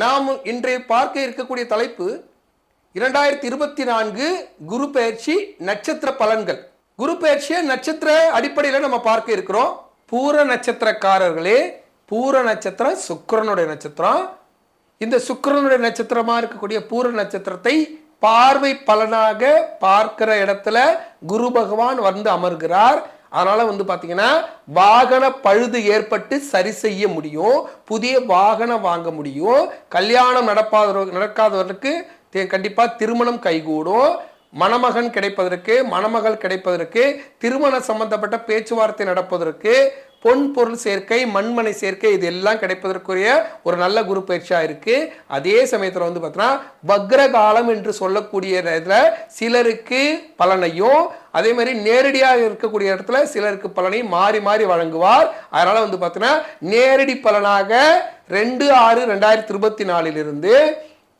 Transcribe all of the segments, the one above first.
நாம் இன்றைய பார்க்க இருக்கக்கூடிய தலைப்பு இரண்டாயிரத்தி இருபத்தி நான்கு குரு பயிற்சி நட்சத்திர பலன்கள். குரு பயிற்சியை நட்சத்திர அடிப்படையில் நம்ம பார்க்க இருக்கிறோம். பூர நட்சத்திரக்காரர்களே பூர நட்சத்திரம் சுக்கரனுடைய நட்சத்திரம். இந்த சுக்கரனுடைய நட்சத்திரமாக இருக்கக்கூடிய பூர நட்சத்திரத்தை பார்வை பலனாக பார்க்கிற இடத்துல குரு பகவான் வந்து அமர்கிறார். அதனால் வந்து பார்த்தீங்கன்னா வாகன பழுது ஏற்பட்டு சரி செய்ய முடியும் புதிய வாகனம் வாங்க முடியும் கல்யாணம் நடப்பாத நடக்காதவர்களுக்கு கண்டிப்பாக திருமணம் கைகூடும். மணமகன் கிடைப்பதற்கு மணமகள் கிடைப்பதற்கு திருமண சம்பந்தப்பட்ட பேச்சுவார்த்தை நடப்பதற்கு பொன் பொருள் சேர்க்கை மண்மனை சேர்க்கை இது எல்லாம் கிடைப்பதற்குரிய ஒரு நல்ல குரு பயிற்சியாக இருக்கு. அதே சமயத்தில் வந்து பார்த்தீங்கன்னா வக்ர காலம் என்று சொல்லக்கூடிய இதில் சிலருக்கு பலனையும் அதே மாதிரி நேரடியாக இருக்கக்கூடிய இடத்துல சிலருக்கு பலனையும் மாறி மாறி வழங்குவார். அதனால வந்து பார்த்தீங்கன்னா நேரடி பலனாக ரெண்டு ஆறு ரெண்டாயிரத்தி இருபத்தி நாலிலிருந்து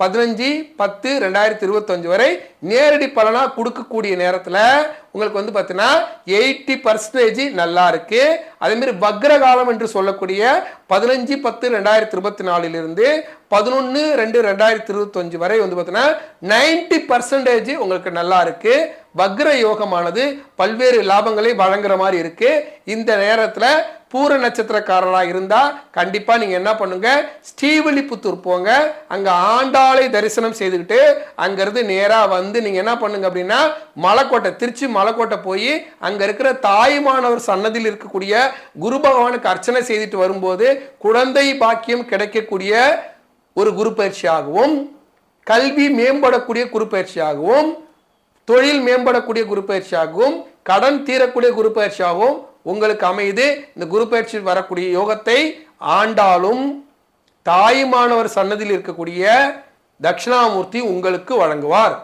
பதினஞ்சு பத்து ரெண்டாயிரத்தி இருபத்தஞ்சு வரை நேரடி பலனாக கொடுக்கக்கூடிய நேரத்தில் உங்களுக்கு வந்து பார்த்தீங்கன்னா எயிட்டி பர்சன்டேஜ் நல்லா இருக்கு. அதேமாரி வக்ர காலம் என்று சொல்லக்கூடிய பதினஞ்சு பத்து ரெண்டாயிரத்தி இருபத்தி நாலுலேருந்து பதினொன்று ரெண்டு ரெண்டாயிரத்தி இருபத்தஞ்சு வரை வந்து பார்த்தீங்கன்னா நைன்டி பர்சன்டேஜ் உங்களுக்கு நல்லா இருக்குது வக்ர யோகமானது பல்வேறு லாபங்களை வழங்குற மாதிரி இருக்கு. இந்த நேரத்தில் பூர நட்சத்திரக்காரராக இருந்தால் கண்டிப்பாக நீங்கள் என்ன பண்ணுங்க? ஸ்ரீவில்லிபுத்தூர் போங்க. அங்கே ஆண்டாளை தரிசனம் செய்துக்கிட்டு அங்கேருந்து நேராக வந்து நீங்கள் என்ன பண்ணுங்க அப்படின்னா மலைக்கோட்டை திருச்சி மலைக்கோட்டை போய் அங்கே இருக்கிற தாய்மானவர் சன்னதியில் இருக்கக்கூடிய குரு பகவானுக்கு அர்ச்சனை செய்துட்டு வரும்போது குழந்தை பாக்கியம் கிடைக்கக்கூடிய ஒரு குரு பயிற்சியாகவும் கல்வி மேம்படக்கூடிய குரு பயிற்சியாகவும் தொழில் மேம்படக்கூடிய குரு பயிற்சியாகவும் கடன் தீரக்கூடிய குரு பயிற்சியாகவும் உங்களுக்கு அமையுது. இந்த குரு பயிற்சி வரக்கூடிய யோகத்தை ஆண்டாலும் தாய்மானவர் சன்னதியில் இருக்கக்கூடிய தட்சிணாமூர்த்தி உங்களுக்கு வழங்குவார்.